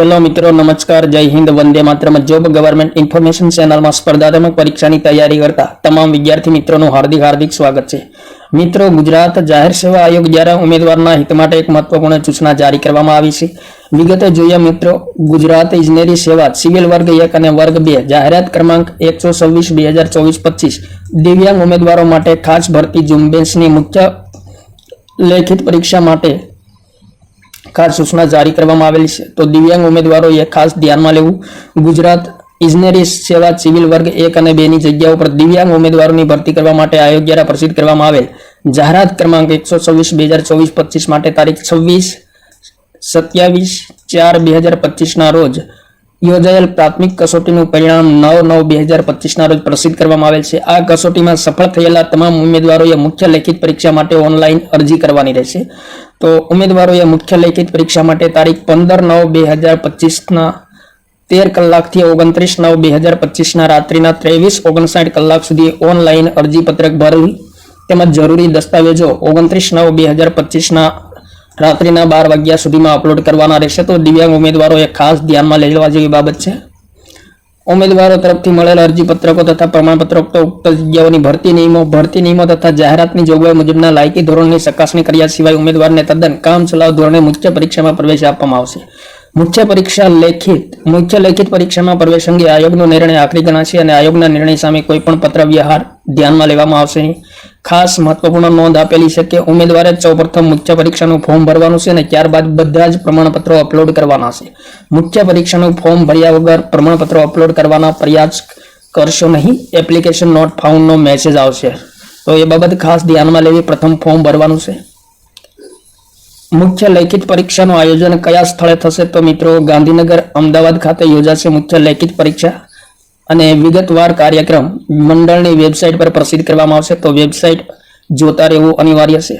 Hello મિત્રો, નમસ્કાર, જય હિન્દ, વંદે માત્રમ. જોબ ગવર્મેન્ટ ઇન્ફોર્મેશન ચેનલમાં સ્પર્ધાત્મક પરીક્ષાની તૈયારી કરતા તમામ વિદ્યાર્થી મિત્રોનું હાર્દિક હાર્દિક સ્વાગત છે. મિત્રો, ગુજરાત જાહેર સેવા આયોગ દ્વારા ઉમેદવારના હિત માટે એક મહત્વપૂર્ણ સૂચના જારી કરવામાં આવી છે. વિગતે જોઈએ મિત્રો, ગુજરાત ઇજનેરી સેવા સિવિલ વર્ગ એક અને વર્ગ બે, જાહેરાત ક્રમાંક એકસો છવ્વીસ બે હજાર ચોવીસ પચીસ. દિવ્યાંગ ઉમેદવારો માટે ખાસ ભરતી ઝુંબેશની મુખ્ય લેખિત પરીક્ષા માટે ખાસ સૂચના જારી કરવામાં આવેલી છે. તો દિવ્યાંગ ઉમેદવારોએ ખાસ ધ્યાનમાં લેવું. ગુજરાત ઇજનેરી સેવા સિવિલ વર્ગ એક અને બેની જગ્યાઓ પર દિવ્યાંગ ઉમેદવારોની ભરતી કરવા માટે આયોગ દ્વારા પ્રસિદ્ધ કરવામાં આવેલ. જાહેરાત ક્રમાંક એકસો છવ્વીસ, બે હજાર ચોવીસ પચીસ માટે તારીખ છવ્વીસ, સત્યાવીસ, ચાર, બે હજાર પચીસના રોજ યોજાયેલ પ્રાથમિક કસોટીનું પરિણામ નવ નવ બે હજાર પચીસના રોજ પ્રસિદ્ધ કરવામાં આવેલ છે. આ કસોટીમાં સફળ થયેલા તમામ ઉમેદવારોએ મુખ્ય લેખિત પરીક્ષા માટે ઓનલાઈન અરજી કરવાની રહેશે. તો ઉમેદવારોએ મુખ્ય લેખિત પરીક્ષા માટે તારીખ પંદર નવ બે હજાર પચીસના તેર કલાકથી ઓગણત્રીસ નવ બે હજાર પચીસના રાત્રિના ત્રેવીસ ઓગણસાઠ કલાક સુધી ઓનલાઈન અરજીપત્રક ભરવી. તેમજ જરૂરી દસ્તાવેજો ઓગણત્રીસ નવ બે હજાર પચીસના રાત્રિના બાર વાગ્યા સુધીમાં અપલોડ કરવાના રહેશે. તો દિવ્યાંગ ઉમેદવારોએ ખાસ ધ્યાનમાં લઈ લેવા જેવી બાબત છે. ઉમેદવારો તરફથી મળેલા અરજી પત્રકો તથા પ્રમાણપત્રો તો ઉક્ત જગ્યાઓની ભરતી નિયમો ભરતી નિયમો તથા જાહેરાતની જોગવાઈ મુજબના લાયકી ધોરણની ચકાસણી કર્યા સિવાય ઉમેદવારને તદ્દન કામ ચલાવ ધોરણે મુખ્ય પરીક્ષામાં પ્રવેશ આપવામાં આવશે. મુખ્ય પરીક્ષા લેખિત, મુખ્ય લેખિત પરીક્ષામાં પ્રવેશ અંગે આયોગનો નિર્ણય આખરી ગણાશે અને આયોગના નિર્ણય સામે કોઈ પણ પત્ર વ્યવહાર ધ્યાનમાં લેવામાં આવશે નહીં. ખાસ મહત્વપૂર્ણ નોંધ આપેલી છે કે ઉમેદવારે સૌપ્રથમ મુખ્ય પરીક્ષાનું ફોર્મ ભરવાનું છે અને ત્યારબાદ બધા જ પ્રમાણપત્રો અપલોડ કરવાના છે. મુખ્ય પરીક્ષાનું ફોર્મ ભર્યા વગર પ્રમાણપત્રો અપલોડ કરવાના પ્રયાસ કરશો નહીં. એપ્લિકેશન નોટ ફાઉન્ડનો મેસેજ આવશે. તો એ બાબત ખાસ ધ્યાનમાં લેવી પ્રથમ ફોર્મ ભરવાનું છે. મુખ્ય લેખિત પરીક્ષાનું આયોજન કયા સ્થળે થશે તો મિત્રો ગાંધીનગર, અમદાવાદ ખાતે યોજાશે મુખ્ય લેખિત પરીક્ષા. અને વિગતવાર કાર્યક્રમ મંડળની વેબસાઇટ પર પ્રસિદ્ધ કરવામાં આવશે. તો વેબસાઇટ જોતા રહેવું અનિવાર્ય છે.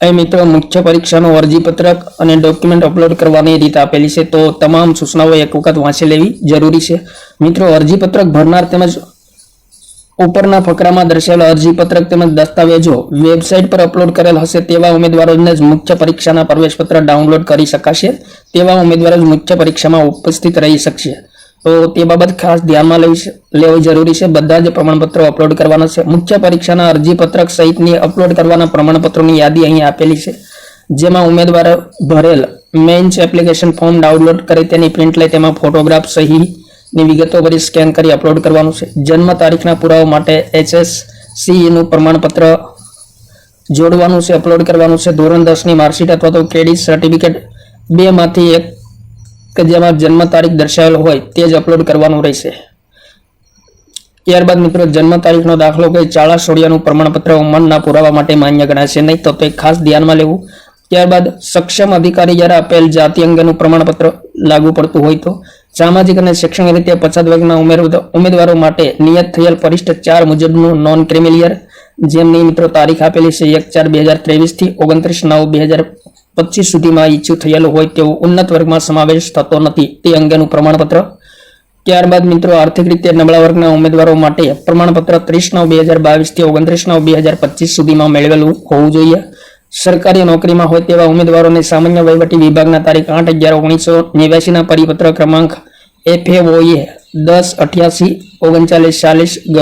અહીં મિત્રો મુખ્ય પરીક્ષાનું અરજીપત્રક અને ડોક્યુમેન્ટ અપલોડ કરવાની રીત આપેલી છે. તો તમામ સૂચનાઓ એક વખત વાંચી લેવી જરૂરી છે. મિત્રો, અરજીપત્રક ભરનાર તેમજ ઉપરના ફકરામાં દર્શાવેલા અરજીપત્રક તેમજ દસ્તાવેજો વેબસાઇટ પર અપલોડ કરેલ હશે તેવા ઉમેદવારોને જ મુખ્ય પરીક્ષાના પ્રવેશપત્ર ડાઉનલોડ કરી શકાશે. તેવા ઉમેદવારો જ મુખ્ય પરીક્ષામાં ઉપસ્થિત રહી શકશે. તો તે બાબત ખાસ ધ્યાનમાં લઈ લેવી જરૂરી છે. બધા જ પ્રમાણપત્રો અપલોડ કરવાના છે. મુખ્ય પરીક્ષાના અરજીપત્રક સહિતની અપલોડ કરવાના પ્રમાણપત્રોની યાદી અહીં આપેલી છે. જેમાં ઉમેદવાર ભરેલ મેન્સ એપ્લિકેશન ફોર્મ ડાઉનલોડ કરી તેની પ્રિન્ટ લઈ તેમાં ફોટોગ્રાફ સહીની વિગતો ભરી સ્કેન કરી અપલોડ કરવાનું છે. જન્મ તારીખના પુરાવા માટે એચએસસીનું પ્રમાણપત્ર જોડવાનું છે અપલોડ કરવાનું છે. ધોરણ દસની માર્કશીટ અથવા તો ક્રેડિટ સર્ટિફિકેટ બેમાંથી એક કે જેમાં જન્મ તારીખ દર્શાવેલ હોય તે જ અપલોડ કરવાનું રહેશે. ત્યારબાદ મિત્રો, જન્મ તારીખનો દાખલો કે ચાળા સોડિયાનું પ્રમાણપત્ર ઉંમરના પુરાવા માટે માન્ય ગણાશે નહીં, તો તે ખાસ ધ્યાનમાં લેવું. ત્યારબાદ સક્ષમ અધિકારી દ્વારા આપેલ જાતિ અંગેનું પ્રમાણપત્ર લાગુ પડતું હોય તો સામાજિક અને શૈક્ષણિક રીતે પછાત વર્ગના ઉમેદવારો માટે નિયત થયેલ પરિષ્ઠ ચાર મુજબનું નોન ક્રિમિલિયર જેમની મિત્રો તારીખ આપેલી છે એક ચાર બે હજાર ત્રેવીસથી ઓગણત્રીસ નવ બે હજાર પચીસ સુધીમાં ઈચ્છુ થયેલું હોય તેવું ઉન્નત વર્ગમાં સમાવેશ થતો નથી. તે અંગેનું પ્રમાણપત્ર. ત્યારબાદ મિત્રો આર્થિક રીતે નબળા વર્ગના ઉમેદવારો માટે પ્રમાણપત્ર ત્રીસ નવ બે હજાર બાવીસથી ઓગણત્રીસ નવ બે હજાર પચીસ સુધીમાં મેળવેલું હોવું જોઈએ. સરકારી નોકરીમાં હોય તેવા ઉમેદવારોને સામાન્ય વહીવટી વિભાગના તારીખ આઠ અગિયાર ઓગણીસો નેવ્યાસીના પરિપત્ર ક્રમાંક એફએઓએ દસ અઠ્યાસી ઓગણચાલીસ ચાલીસ ગ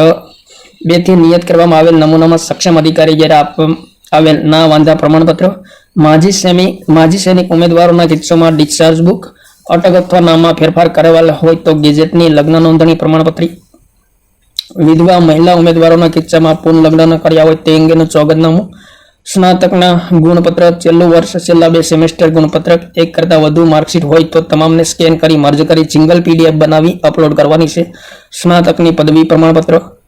બેથી નિયત કરવામાં આવેલ નમૂનામાં સક્ષમ અધિકારી જ્યારે આપવામાં આવેલ ના વાંધા પ્રમાણપત્ર, માજી સેમી માજી સૈનિક ઉમેદવારોના કિસ્સામાં ડિસ્ચાર્જ બુક અટક અથવા નામમાં ફેરફાર કરેલ હોય તો ગેજેટની લગ્ન નોંધણી પ્રમાણપત્ર. વિધવા મહિલા ઉમેદવારોના કિસ્સામાં પૂર્ણ લગ્ન કર્યા હોય તે અંગેનું ચોગદનામું સ્નાતકના ગુણપત્ર, છેલ્લું વર્ષ, છેલ્લા બે સેમેસ્ટર ગુણપત્રક, એક કરતાં વધુ માર્કશીટ હોય તો તમામને સ્કેન કરી, મર્જ કરી સિંગલ પીડીએફ બનાવી અપલોડ કરવાની છે. સ્નાતકની પદવી પ્રમાણપત્ર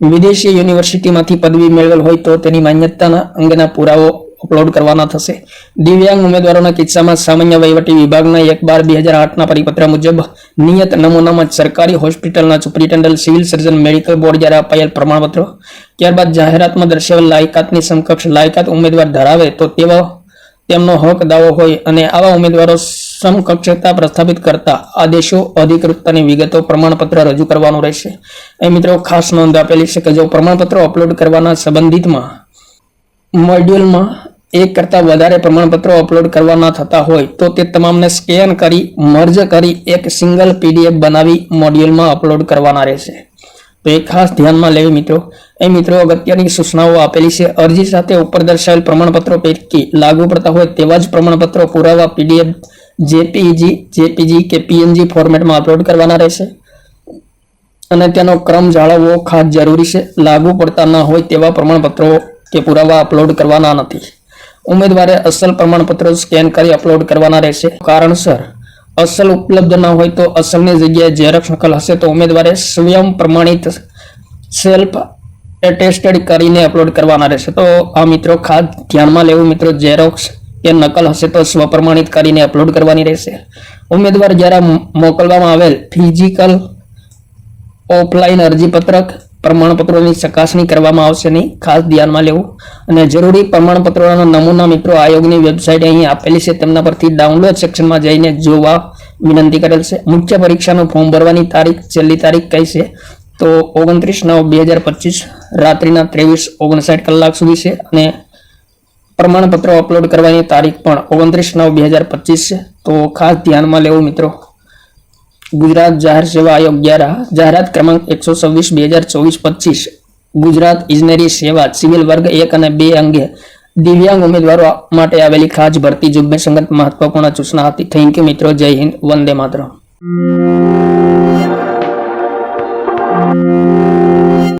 વિદેશી યુનિવર્સિટીમાંથી પદવી મેળવેલ હોય તો તેની માન્યતાના અંગેના પુરાવો અપલોડ કરવાના થશે. દિવ્યાંગ ઉમેદવારોના કિસ્સામાં સામાન્ય વહીવટી વિભાગના એક બાર બે હજાર આઠના પરિપત્ર મુજબ નિયત નમૂનામાં સરકારી હોસ્પિટલના superintendent civil surgeon medical board દ્વારા અપાયેલ પ્રમાણપત્રો, ત્યારબાદ જાહેરાતમાં દર્શાવેલ લાયકાતની સમકક્ષ લાયકાત ઉમેદવાર ધરાવે તો તેવા તેમનો હક દાવો હોય અને આવા ઉમેદવારો સમકક્ષતા પ્રસ્થાપિત કરતા આદેશો અધિકૃતતાની વિગતો પ્રમાણપત્ર રજૂ કરવાનું રહેશે. એ મિત્રો ખાસ નોંધ આપેલી છે કે જો પ્રમાણપત્રો અપલોડ કરવાના સંબંધિતમાં મોડ્યુલમાં એક કરતાં વધારે પ્રમાણપત્રો અપલોડ કરવાના થતા હોય, તો તે તમામને સ્કેન કરી, મર્જ કરી એક સિંગલ પીડીએફ બનાવી મોડ્યુલમાં અપલોડ કરવાના રહેશે. તો એ ખાસ ધ્યાનમાં લેવી મિત્રો. એ મિત્રો અગત્યની સૂચનાઓ આપેલી છે. અરજી સાથે ઉપર દર્શાવેલ પ્રમાણપત્રો પૈકી લાગુ પડતા હોય તેવા જ પ્રમાણપત્રો પુરાવા, પીડીએફ જેપીજી જેપીજી કે પીએનજી ફોર્મેટમાં અપલોડ કરવાના રહેશે. અને તેનો ક્રમ જાળવવો ખાસ જરૂરી છે. લાગુ પડતા ન હોય તેવા પ્રમાણપત્રો કે પુરાવા અપલોડ કરવાના નથી. ઉમેદવારે અસલ પ્રમાણપત્રો સ્કેન કરી અપલોડ કરવાના રહેશે. કારણસર, અસલ ઉપલબ્ધ ન હોય તો અસલની જગ્યાએ ઝેરોક્ષ નકલ હશે તો ઉમેદવારે સ્વયં પ્રમાણિત સેલ્ફ એટેસ્ટેડ કરીને અપલોડ કરવાના રહેશે. તો આ મિત્રો ખાસ ધ્યાનમાં લેવું મિત્રો ઝેરોક્ષ કે નકલ હશે તો સ્વપ્રમાણિત કરીને અપલોડ કરવાની રહેશે. ઉમેદવાર જ્યારે મોકલવામાં આવેલ ફિઝિકલ ઓફલાઈન અરજીપત્રક પ્રમાણપત્રોની ચકાસણી કરવામાં આવશે નહીં. ખાસ ધ્યાનમાં લેવું. અને જરૂરી પ્રમાણપત્રોના નમૂના મિત્રો આયોગની વેબસાઇટ અહીં આપેલી છે. તેમના પરથી ડાઉનલોડ સેક્શનમાં જઈને જોવા વિનંતી કરેલ છે. મુખ્ય પરીક્ષાનું ફોર્મ ભરવાની તારીખ છેલ્લી તારીખ કઈ છે? તો ઓગણત્રીસ નવ બે હજાર પચીસ રાત્રિના ત્રેવીસ ઓગણસાઠ કલાક સુધી છે. અને પ્રમાણપત્રો અપલોડ કરવાની તારીખ પણ ઓગણત્રીસ નવ બે હજાર પચીસ છે. તો ખાસ ધ્યાનમાં લેવું મિત્રો. ગુજરાત જાહેર સેવા આયોગ દ્વારા જાહેરાત ક્રમાંક એકસો છવ્વીસ બે હજાર ચોવીસ પચીસ. ગુજરાત ઇજનેરી સેવા સિવિલ વર્ગ એક અને બે અંગે દિવ્યાંગ ઉમેદવારો માટે આવેલી ખાસ ભરતી ઝુંબેશ અંગત મહત્વપૂર્ણ સૂચના હતી. થેન્ક યુ મિત્રો. જય હિન્દ. વંદે માતરમ.